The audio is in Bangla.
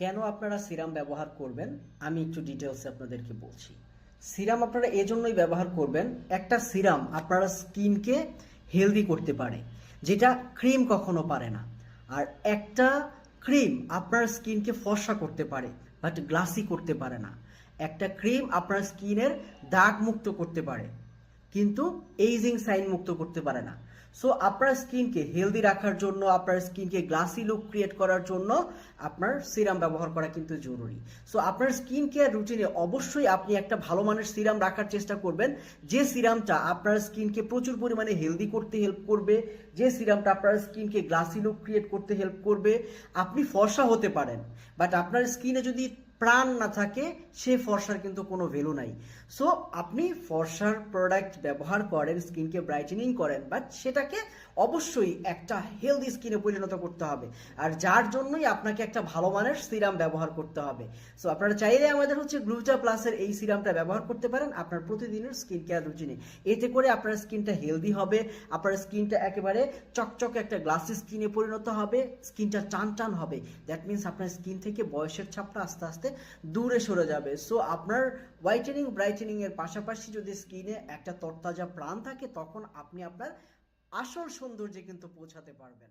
কেন আপনারা সিরাম ব্যবহার করবেন? আমি একটু ডিটেলসে আপনাদেরকে বলছি। সিরাম আপনারা এজন্যই ব্যবহার করবেন, একটা সিরাম আপনারা স্কিনকে হেলদি করতে পারে, যেটা ক্রিম কখনো পারে না। আর একটা ক্রিম আপনার স্কিনকে ফর্সা করতে পারে বাট গ্লাসি করতে পারে না। একটা ক্রিম আপনার স্কিনের দাগ মুক্ত করতে পারে, কিন্তু এইজিং সাইন মুক্ত করতে পারে না। সো আপনার স্কিনকে হেলদি রাখার জন্য, আপনার স্কিনকে গ্লাসি লুক ক্রিয়েট করার জন্য আপনার সিরাম ব্যবহার করা কিন্তু জরুরি। সো আপনার স্কিন কেয়ার রুটিনে অবশ্যই আপনি একটা ভালো মানের সিরাম রাখার চেষ্টা করবেন। যে সিরামটা আপনার স্কিনকে প্রচুর পরিমাণে হেলদি করতে হেল্প করবে, যে সিরামটা আপনার স্কিনকে গ্লাসি লুক ক্রিয়েট করতে হেল্প করবে, আপনি ফর্সা হতে পারেন। বাট আপনার স্কিনে যদি প্রাণ না থাকে, সে ফর্সার কিন্তু কোনো ভ্যালু নাই। সো আপনি ফর্সার প্রোডাক্ট ব্যবহার করেন স্কিনকে ব্রাইটেনিং করেন বাট সেটাকে অবশ্যই একটা হেলদি স্কিনে পরিণত করতে হবে। আর যার জন্যই আপনাকে একটা ভালো মানের সিরাম ব্যবহার করতে হবে। সো আপনারা চাইলে আমাদের হচ্ছে গ্লুটা প্লাসের এই সিরামটা ব্যবহার করতে পারেন, আপনার প্রতিদিনের স্কিন কেয়ার রুটিনে এতে করে আপনার স্কিনটা হেলদি হবে, আপনার স্কিনটা একেবারে চকচকে একটা গ্লাসি স্কিনে পরিণত হবে স্কিনটা টান টান হবে। দ্যাট মিন্স আপনার স্কিন থেকে বয়সের ছাপটা আস্তে আস্তে দূরে সরে যাবে। সো আপনার হোয়াইটেনিং ব্রাইটেনিং এর পাশাপাশি যদি স্কিনে একটা তরতাজা প্রাণ থাকে, তখন আপনি আপনার আসল সৌন্দর্যে কিন্তু পৌঁছাতে পারবেন।